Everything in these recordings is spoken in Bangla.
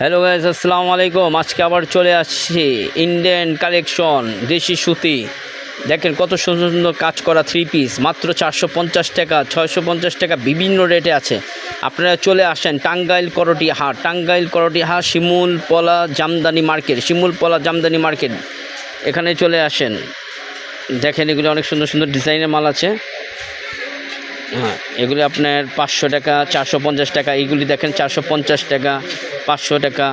হ্যালো গাইজ আসসালামু আলাইকুম আজকে আবার চলে আসছি ইন্ডিয়ান কালেকশন দেশি সুতি। দেখেন কত সুন্দর সুন্দর কাজ করা থ্রি পিস মাত্র চারশো পঞ্চাশ টাকা, ছয়শো পঞ্চাশ টাকা বিভিন্ন রেটে আছে। আপনারা চলে আসেন টাঙ্গাইল করটি হাট। টাঙ্গাইল করটি হাট, শিমুল পলা জামদানি মার্কেট, শিমুল পলা জামদানি মার্কেট। এখানে চলে আসেন। দেখেন এগুলো অনেক সুন্দর সুন্দর ডিজাইনের মাল আছে। হ্যাঁ এগুলি আপনার পাঁচশো টাকা, চারশো পঞ্চাশ টাকা এইগুলি দেখেন চারশো পঞ্চাশ টাকা, পাঁচশো টাকা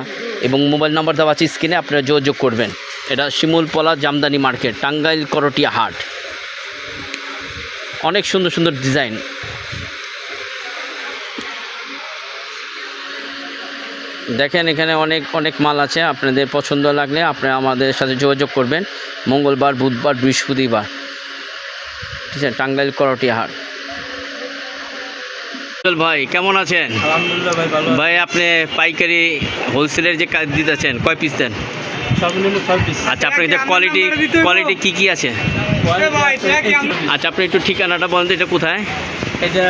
এবং মোবাইল নাম্বার দেওয়া আছে স্ক্রিনে, আপনারা যোগাযোগ করবেন। এটা শিমুলপলা জামদানি মার্কেট, টাঙ্গাইল করটিয়া হাট। অনেক সুন্দর সুন্দর ডিজাইন। দেখেন এখানে অনেক অনেক মাল আছে, আপনাদের পছন্দ লাগলে আপনারা আমাদের সাথে যোগাযোগ করবেন। মঙ্গলবার, বুধবার, বৃহস্পতিবার। ঠিক আছে, টাঙ্গাইল করটিয়া হাট। ভাই কেমন আছেন? আলহামদুলিল্লাহ ভাই ভালো ভাই আপনি পাইকারি হোলসেলের যে কাজ দিতেছেন কয় পিস দেন? সর্বনিম্ন ছয় পিস আচ্ছা আপনার এটা কোয়ালিটি কোয়ালিটি কি কি আছে? আচ্ছা আপনি একটু ঠিকানাটা বলেন তো এটা কোথায়? এটা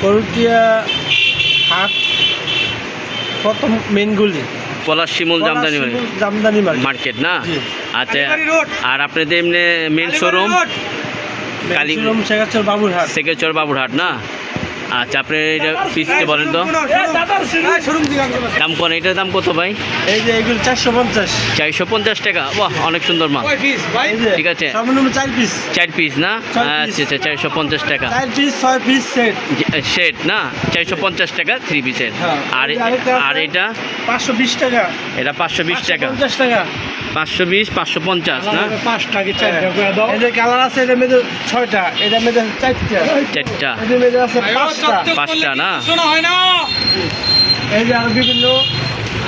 করুটিয়া হাট প্রথম মেন গুলি। পলাশ শিমুল জামদানি জামদানি মার্কেট। না? আচ্ছা আর আপনাদের এমনি মেন শোরুম কালী- বাবুরহাট না? আচ্ছা আপনি এটা পিসটা বলেন তো। দাম কোন এটার দাম কত ভাই? এই যে এগুলো চারশো পঞ্চাশ। চারশো পঞ্চাশ টাকা। বাহ অনেক সুন্দর মাল। ঠিক আছে। চার পিস চার পিস না? আচ্ছা আচ্ছা চারশো পঞ্চাশ টাকা। পিস ছয় পিস সেট না? চারশো পঞ্চাশ টাকা থ্রি পিসের হ্যাঁ। আর আরেকটা আছে। আর এটা? পাঁচশো বিশ টাকা। এটা পাঁচশো বিশ টাকা। পঞ্চাশ টাকা। পাঁচশো বিশ পাঁচশো পঞ্চাশ না? পাঁচটা কি চারটা এই যে কালার আছে এটা মধ্যে ছয়টা এটা মধ্যে চারটা। চারটা। মধ্যে আছে পাঁচটা। পাঁচটা না? এই যে আরও বিভিন্ন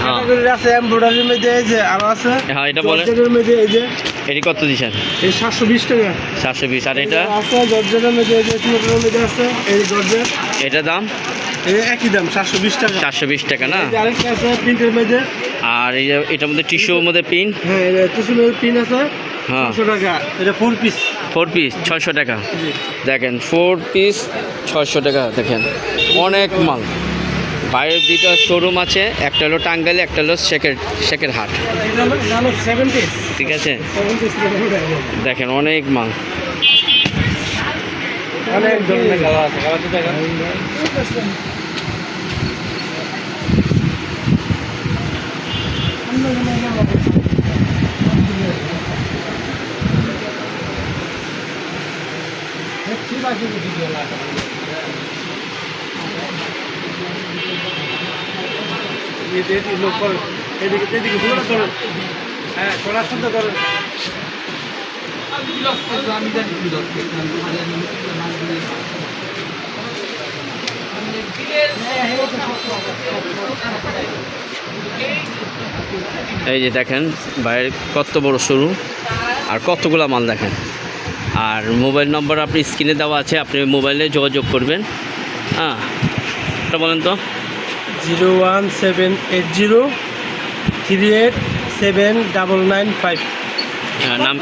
হ্যাঁ। আছে এমব্রয়ডারির মধ্যে এই যে আরও আছে। হ্যাঁ এটা বলে। মধ্যে এই যে এটি কত দিচ্ছেন এই সাতশো বিশ টাকা। সাতশো বিশ আর এটা? আছে জর্জেটের মধ্যে আছে এই জর্জেট এটা দাম? এই একই দাম সাতশো বিশ টাকা। চারশো বিশ টাকা না? আরেকটা আছে প্রিন্টের মধ্যে। আর এই এটার মধ্যে টিস্যুর মধ্যে পিন হ্যাঁ এটা মধ্যে পিন আছে হ্যাঁ। টাকা। এটা ফোর পিস ফোর পিস ছয়শো টাকা। দেখেন ফোর পিস ছয়শো টাকা দেখেন। অনেক মাল। বাইরের দুইটা শোরুম আছে, একটা হলো টাঙ্গাইলে, একটা হলো শেখের শেখের হাট। ঠিক আছে? দেখেন, অনেক মাল। অনেক হ্যাঁ এই যে দেখেন বাইরের কত বড় শুরু আর কতগুলো মাল দেখেন। আর মোবাইল নম্বর আপনি স্ক্রিনে দেওয়া আছে, আপনি মোবাইলে যোগাযোগ করবেন। হ্যাঁ এটা বলেন তো। Zero one seven eight zero three eight seven double nine five. হ্যাঁ, নাম